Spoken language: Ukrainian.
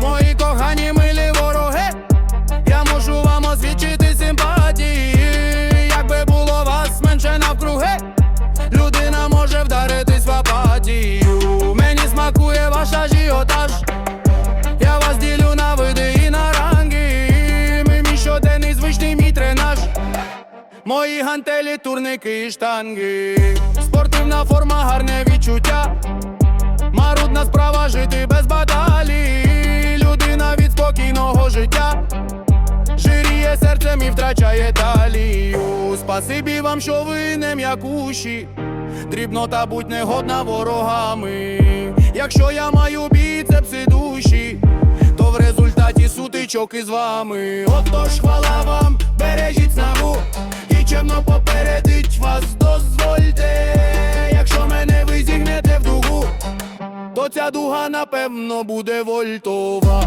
Мої кохані милі вороги, я можу вам освічити симпатії. Якби було вас менше навкруги, людина може вдаритись в апатію. Мені смакує ваш ажіотаж. Я вас ділю на види і на ранги. Мій щоденний звичний мій тренаж. Мої гантелі, турники і штанги. Серцем і втрачає талію. Спасибі вам, що ви не м'якуші. Дрібнота будь негодна ворогами. Якщо я маю біцепси душі, то в результаті сутичок із вами. Отож, хвала вам, бережіть снагу і чемно попередить вас, дозвольте. Якщо мене ви зігнете в дугу, то ця дуга напевно буде вольтова.